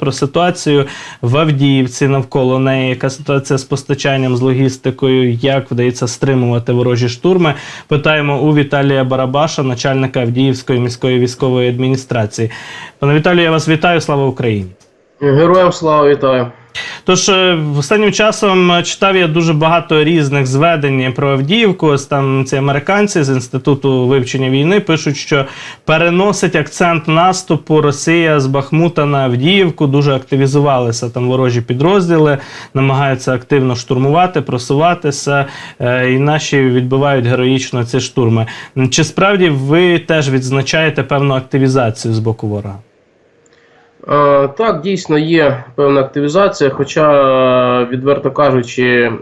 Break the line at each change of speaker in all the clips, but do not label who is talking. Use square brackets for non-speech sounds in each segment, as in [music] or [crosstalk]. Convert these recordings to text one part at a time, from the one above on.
Про ситуацію в Авдіївці навколо неї, яка ситуація з постачанням, з логістикою, як вдається стримувати ворожі штурми. Питаємо у Віталія Барабаша, начальника Авдіївської міської військової адміністрації. Пане Віталію, я вас вітаю. Слава Україні!
Героям слава вітаю.
Тож е, останнім часом е, читав я дуже багато різних зведень про Авдіївку. Ось там ці американці з інституту вивчення війни пишуть, що переносить акцент наступу Росія з Бахмута на Авдіївку. Дуже активізувалися там ворожі підрозділи, намагаються активно штурмувати, просуватися, е, і наші відбивають героїчно ці штурми. Чи справді ви теж відзначаєте певну активізацію з боку ворога?
Е, Так, дійсно є певна активізація, хоча, е, відверто кажучи,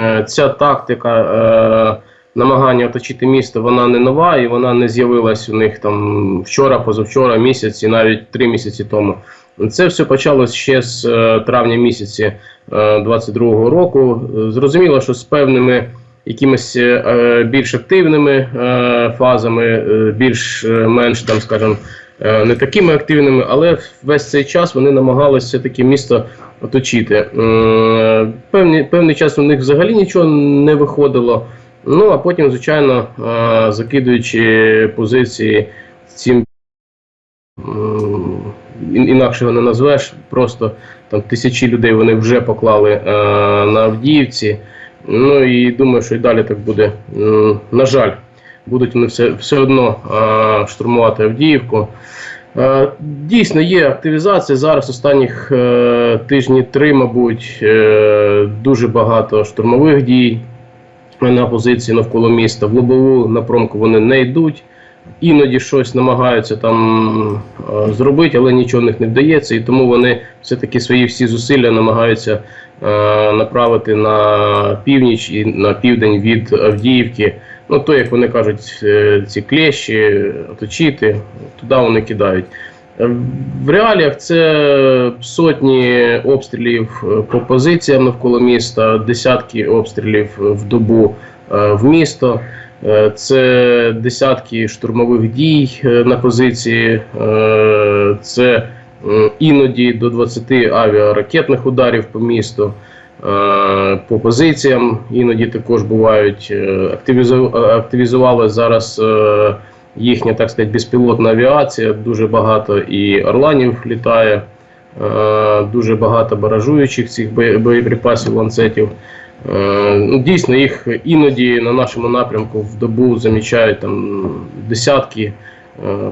е, ця тактика намагання оточити місто, вона не нова і вона не з'явилась у них там вчора, позавчора, місяць і навіть три місяці тому. Це все почалось ще з травня місяці е, 22-го року. Зрозуміло, що з певними якимись більш активними фазами, е, більш е, менш там, скажімо, не такими активними, але весь цей час вони намагалися все-таки місто оточити. Е, Певний, певний час у них взагалі нічого не виходило. Ну а потім, звичайно, е, закидуючи позиції цим інакше його не назвеш, просто там тисячі людей вони вже поклали е, на Авдіївці. Ну і думаю, що і далі так буде. На жаль, будуть вони все, все одно е, штурмувати Авдіївку. Е, Дійсно, є активізація. Зараз останніх е, тижні три, мабуть, е, дуже багато штурмових дій на позиції навколо міста. В лобову напрямку вони не йдуть. Іноді щось намагаються там е, зробити, але нічого в них не вдається, і тому вони все-таки свої всі зусилля намагаються е, направити на північ і на південь від Авдіївки. Ну, то, як вони кажуть, е, ці клещі оточити, туди вони кидають. Е, В реаліях це сотні обстрілів е, по позиціям навколо міста, десятки обстрілів в добу в місто. Це десятки штурмових дій на позиції, це іноді до 20 авіаракетних ударів по місту. Е, По позиціям іноді також бувають е, е, активізували зараз їхня, так сказати, безпілотна авіація. Дуже багато і орланів літає, дуже багато баражуючих цих боєприпасів ланцетів. Ну, дійсно, їх іноді на нашому напрямку в добу замічають там десятки.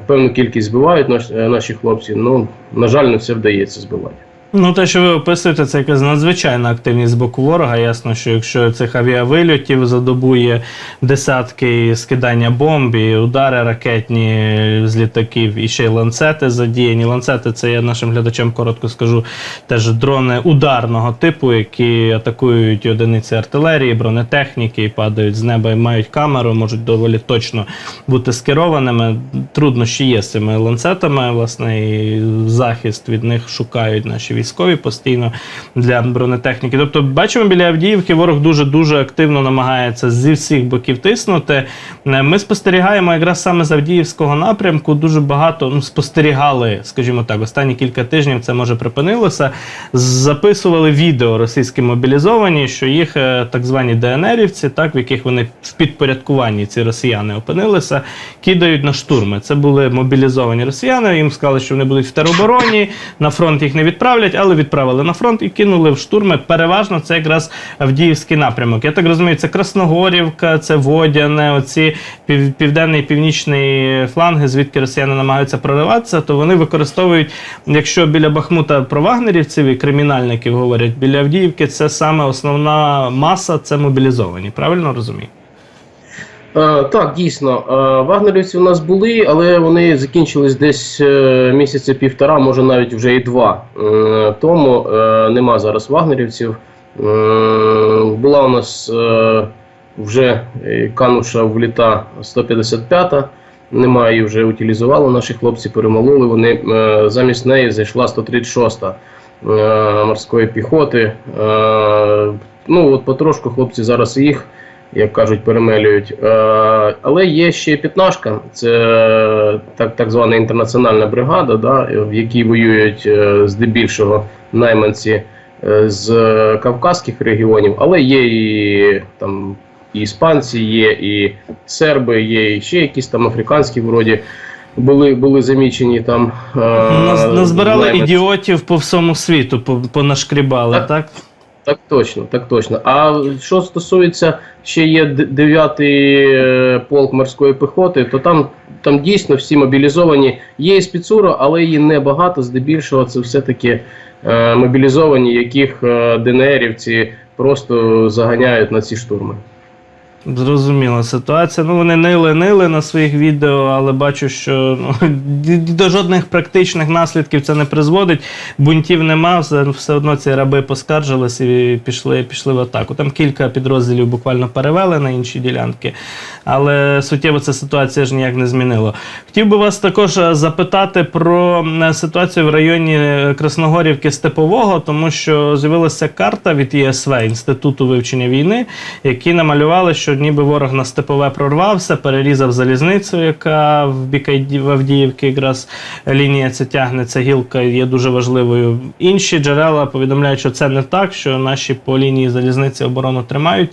Певну кількість збивають наші хлопці, але, на жаль, не все вдається збивати.
Ну, те, що ви описуєте, це якась надзвичайна активність з боку ворога. Ясно, що якщо цих авіавильотів за добу є десятки скидання бомб, і удари ракетні з літаків, і ще й ланцети задіяні. Ланцети це я нашим глядачам коротко скажу, теж дрони ударного типу, які атакують одиниці артилерії, бронетехніки, і падають з неба і мають камеру, можуть доволі точно бути скерованими. Труднощі є з цими ланцетами, власне, і захист від них шукають наші військові постійно для бронетехніки. Тобто, бачимо біля Авдіївки, ворог дуже дуже активно намагається зі всіх боків тиснути. Е, Ми спостерігаємо якраз саме з Авдіївського напрямку. Дуже багато ну, спостерігали, скажімо так, останні кілька тижнів це може припинилося. Записували відео російські мобілізовані, що їх е, так звані ДНРівці, так в яких вони в підпорядкуванні ці росіяни опинилися, кидають на штурми. Це були мобілізовані росіяни. Їм сказали, що вони будуть в теробороні, на фронт їх не відправлять, але відправили на фронт і кинули в штурми. Переважно це якраз Авдіївський напрямок. Я так розумію, це Красногорівка, це Водяне, оці пів, південний і північний фланги, звідки росіяни намагаються прориватися, то вони використовують, якщо біля Бахмута про вагнерівців і кримінальників говорять, біля Авдіївки це саме основна маса, це мобілізовані. Правильно розумію?
Е, Так, дійсно, Е, вагнерівці у нас були, але вони закінчились десь е, місяця півтора, може навіть вже і два. Тому нема зараз вагнерівців. Була у нас вже канувша в літа 155-та. Немає її вже утилізували. Наші хлопці перемололи. Вони замість неї зайшла 136-та е, морської піхоти. Ну от потрошку хлопці зараз їх як кажуть, перемелюють. Е, але є ще п'ятнашка, це так, так звана інтернаціональна бригада, да, в якій воюють е, здебільшого найманці е, з кавказьких регіонів, але є і там і іспанці, є і серби, є і ще якісь там африканські вроді. Були, були замічені там. е,
Назбирали
найманці.
ідіотів по всьому світу, по- понашкрібали,
Так.
так?
Так точно, так точно. А що стосується ще є д- дев'ятий е, полк морської піхоти, то там, там дійсно всі мобілізовані. Є і спецура, але її небагато. Здебільшого це все-таки е, мобілізовані, яких е, ДНРівці просто заганяють на ці штурми.
Зрозуміла ситуація. Ну, вони нили-нили на своїх відео, але бачу, що ну, до жодних практичних наслідків це не призводить. Бунтів нема, все, одно ці раби поскаржились і пішли, пішли в атаку. Там кілька підрозділів буквально перевели на інші ділянки, але суттєво ця ситуація ж ніяк не змінила. Хотів би вас також е, запитати про е, ситуацію в районі е, Красногорівки Степового, тому що з'явилася карта від ЄСВ Інституту вивчення війни, які намалювали, що ніби ворог на степове прорвався, перерізав залізницю, яка в Бікайді в Авдіївки якраз лінія ця тягнеться, гілка є дуже важливою. Інші джерела повідомляють, що це не так, що наші по лінії залізниці оборону тримають.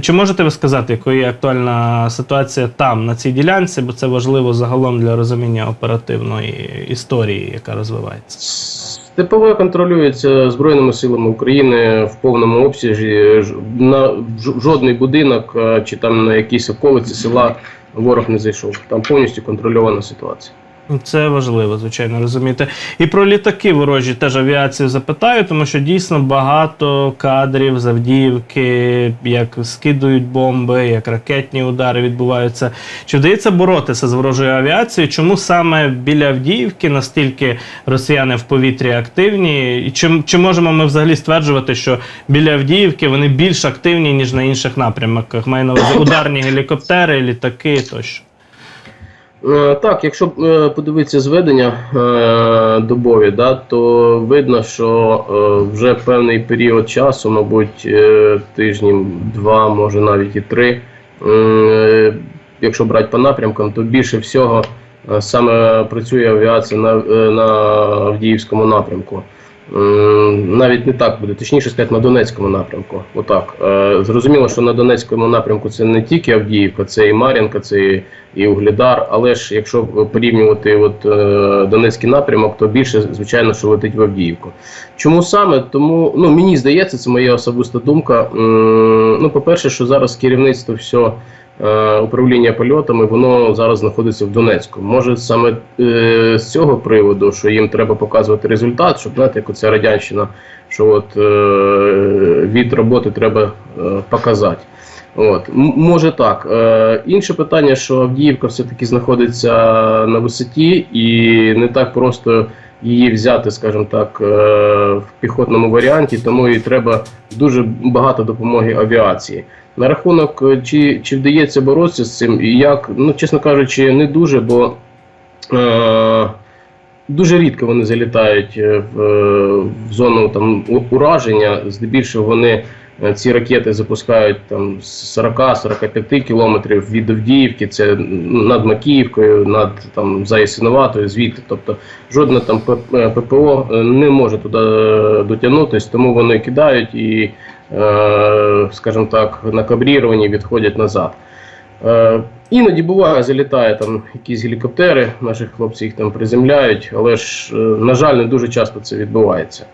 Чи можете ви сказати, якою є актуальна ситуація там, на цій ділянці, бо це важливо загалом для розуміння оперативної історії, яка розвивається?
Степове контролюється Збройними силами України в повному обсязі. На жодний будинок чи там на якійсь околиці села ворог не зайшов. Там повністю контрольована ситуація.
Це важливо, звичайно, розуміти. І про літаки ворожі теж авіацію запитаю, тому що дійсно багато кадрів з Авдіївки, як скидують бомби, як ракетні удари відбуваються. Чи вдається боротися з ворожою авіацією? Чому саме біля Авдіївки настільки росіяни в повітрі активні? І чи, чи можемо ми взагалі стверджувати, що біля Авдіївки вони більш активні, ніж на інших напрямках? Маю на увазі ударні [coughs] гелікоптери, літаки тощо.
Е, Так, якщо е, подивитися зведення е, добові, да, то видно, що вже певний період часу, мабуть, тижнів два, може навіть і три. Якщо брати по напрямкам, то більше всього саме працює авіація на, на Авдіївському напрямку. Навіть не так буде, точніше сказати, на Донецькому напрямку. Отак. Е, Зрозуміло, що на Донецькому напрямку це не тільки Авдіївка, це і Мар'їнка, це і, Угледар. Але ж якщо порівнювати от, е, Донецький напрямок, то більше, звичайно, що летить в Авдіївку. Чому саме? Тому ну, мені здається, це моя особиста думка. Ну, по-перше, що зараз керівництво все. Е, Управління польотами воно зараз знаходиться в Донецьку. Може саме е, з цього приводу, що їм треба показувати результат, щоб знаєте, як оця радянщина, що от е, від роботи треба показати. От може так. Е, інше питання, що Авдіївка все-таки знаходиться на висоті, і не так просто її взяти, скажімо так, е, в піхотному варіанті, тому і треба дуже багато допомоги авіації. На рахунок, е, чи, чи вдається боротися з цим, і як, ну чесно кажучи, не дуже, бо е, дуже рідко вони залітають е, в, в зону там ураження. Здебільшого вони ці ракети запускають там з 40-45 кілометрів від Авдіївки, це над Макіївкою, над там Ясиноватою, звідти. Тобто жодне там П- е, ППО е, не може туди е, дотягнутися, тому вони кидають і, е, скажімо так, на кабріруванні відходять назад. Е, Іноді буває, залітає там якісь гелікоптери, наші хлопці їх там приземляють, але ж, е, на жаль, не дуже часто це відбувається.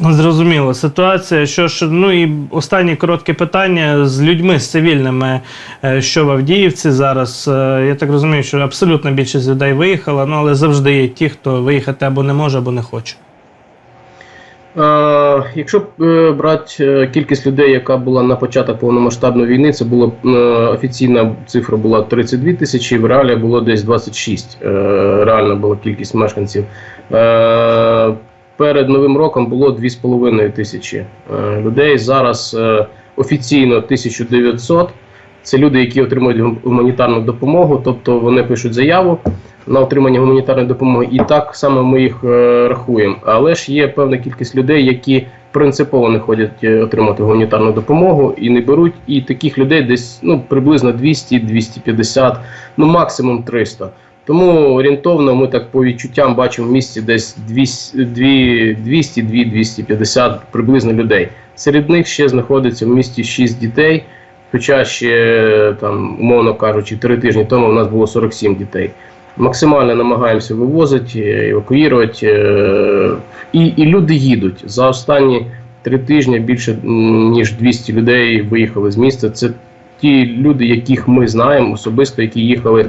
Зрозуміло, ситуація. Що ж, ну і останнє коротке питання з людьми, з цивільними, е, що в Авдіївці зараз. Е, Я так розумію, що абсолютна більшість людей виїхала, ну але завжди є ті, хто виїхати або не може, або не хоче.
Е, якщо брати е, кількість людей, яка була на початок повномасштабної війни, це було е, офіційна цифра була 32 тисячі, в реалі було десь 26. Е, реальна була кількість мешканців. Е, перед новим роком було 2,5 тисячі е, людей. Зараз е, офіційно 1900. Це люди, які отримують гуманітарну допомогу, тобто вони пишуть заяву на отримання гуманітарної допомоги, і так само ми їх е, рахуємо. Але ж є певна кількість людей, які принципово не ходять е, отримати гуманітарну допомогу і не беруть. І таких людей десь ну приблизно 200-250, ну максимум 300. Тому орієнтовно ми так по відчуттям бачимо в місті десь 200-250 приблизно людей. Серед них ще знаходиться в місті 6 дітей. Хоча ще там, умовно кажучи, три тижні тому у нас було 47 дітей. Максимально намагаємося вивозити, евакуювати. е, І, і люди їдуть. За останні три тижні більше ніж 200 людей виїхали з міста. Це ті люди, яких ми знаємо особисто, які їхали,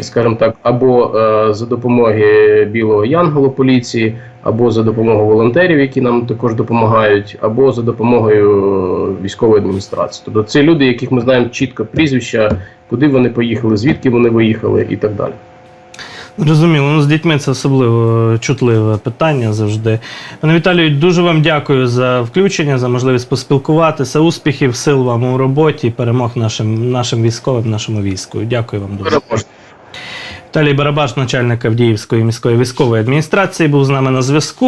скажімо так, або е, за допомоги Білого Янголу поліції, або за допомогою волонтерів, які нам також допомагають, або за допомогою військової адміністрації. Тобто це люди, яких ми знаємо чітко прізвища, куди вони поїхали, звідки вони виїхали і так далі.
Зрозуміло, ну з дітьми це особливо чутливе питання завжди. Пане Віталію, дуже вам дякую за включення, за можливість поспілкуватися. Успіхів, сил вам у роботі, перемог нашим, нашим військовим, нашому війську. Дякую вам дуже. Віталій Барабаш, начальник Авдіївської міської військової адміністрації, був з нами на зв'язку.